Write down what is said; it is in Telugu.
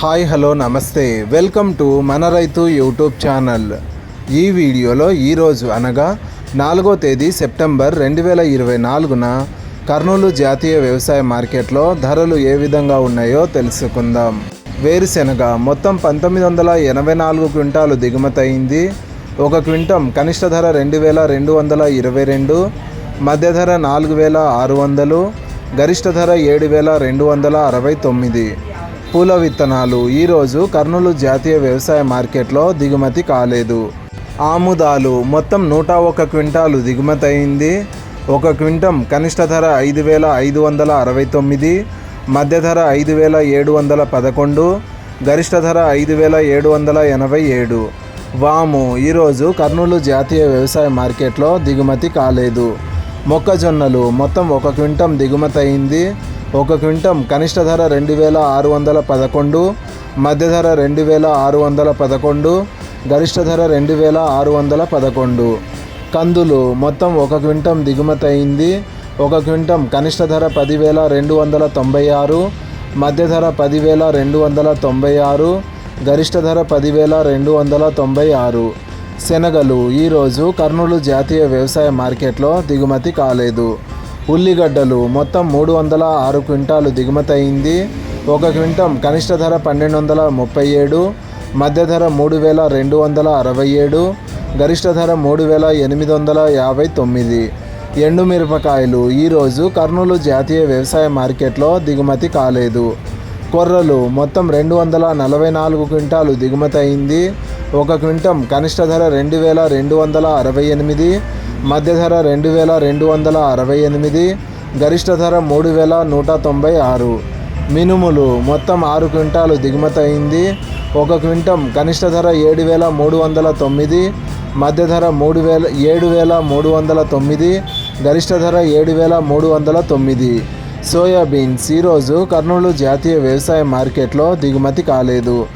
హాయ్ హలో నమస్తే. వెల్కమ్ టు మన రైతు యూట్యూబ్ ఛానల్. ఈ వీడియోలో ఈరోజు అనగా నాలుగో తేదీ సెప్టెంబర్ రెండు వేల ఇరవై నాలుగున కర్నూలు జాతీయ వ్యవసాయ మార్కెట్లో ధరలు ఏ విధంగా ఉన్నాయో తెలుసుకుందాం. వేరుశెనగ మొత్తం పంతొమ్మిది వందల ఎనభై నాలుగు క్వింటాలు దిగుమతి అయింది. ఒక క్వింటం కనిష్ట ధర రెండు వేల రెండు వందల ఇరవై రెండు మధ్య ధర నాలుగు వేల ఆరు వందలు గరిష్ట ధర ఏడు వేల రెండు వందల అరవై తొమ్మిది. పూల విత్తనాలు. ఈరోజు కర్నూలు జాతీయ వ్యవసాయ మార్కెట్లో దిగుమతి కాలేదు. ఆముదాలు. మొత్తం నూట ఒక క్వింటాలు దిగుమతి అయింది. ఒక క్వింటం కనిష్ట ధర ఐదు వేల ఐదు వందల అరవై తొమ్మిది మధ్య ధర ఐదు వేల ఏడు వందల పదకొండు గరిష్ట ధర ఐదు వేల ఏడు వందల ఎనభై ఏడు. వాము. ఈరోజు కర్నూలు జాతీయ వ్యవసాయ మార్కెట్లో దిగుమతి కాలేదు. మొక్కజొన్నలు. మొత్తం ఒక క్వింటం దిగుమతి అయింది. ఒక క్వింటం కనిష్ట ధర రెండు వేల ఆరు వందల పదకొండు మధ్య ధర రెండు వేల ఆరు వందల పదకొండు గరిష్ట ధర రెండు వేల ఆరు వందల పదకొండు. కందులు మొత్తం ఒక క్వింటం దిగుమతి అయింది ఒక క్వింటం కనిష్ట ధర పదివేల రెండు వందల తొంభై ఆరు మధ్య ధర పదివేల రెండు వందల తొంభై ఆరు గరిష్ట ధర పదివేల రెండు వందల తొంభై ఆరు. శనగలు ఈరోజు కర్నూలు జాతీయ వ్యవసాయ మార్కెట్లో దిగుమతి కాలేదు. ఉల్లిగడ్డలు మొత్తం మూడు వందల ఆరు క్వింటాలు దిగుమతయింది ఒక క్వింటం కనిష్ట ధర పన్నెండు వందల ముప్పై ఏడు మధ్య ధర మూడు వేల రెండు వందల అరవై ఏడు గరిష్ట ధర మూడు వేల ఎనిమిది వందల యాభై తొమ్మిది. ఎండుమిరపకాయలు ఈరోజు కర్నూలు జాతీయ వ్యవసాయ మార్కెట్లో దిగుమతి కాలేదు. కొర్రలు మొత్తం రెండు వందల నలభై నాలుగు క్వింటాలు దిగుమతి అయింది. ఒక క్వింటం కనిష్ట ధర రెండు వేల రెండు వందల అరవై ఎనిమిది మధ్య ధర రెండు వేల రెండు వందల అరవై ఎనిమిది గరిష్ట ధర మూడు వేల నూట తొంభై ఆరు. మినుములు మొత్తం ఆరు క్వింటాలు దిగుమతి అయింది. ఒక క్వింటం కనిష్ట ధర ఏడు వేల మూడు వందల తొమ్మిది మధ్య ధర మూడు వేల ఏడు వేల మూడు వందల తొమ్మిది గరిష్ట ధర ఏడు వేల మూడు వందల తొమ్మిది. సోయాబీన్స్ ఈరోజు కర్నూలు జాతీయ వ్యవసాయ మార్కెట్లో దిగుమతి కాలేదు.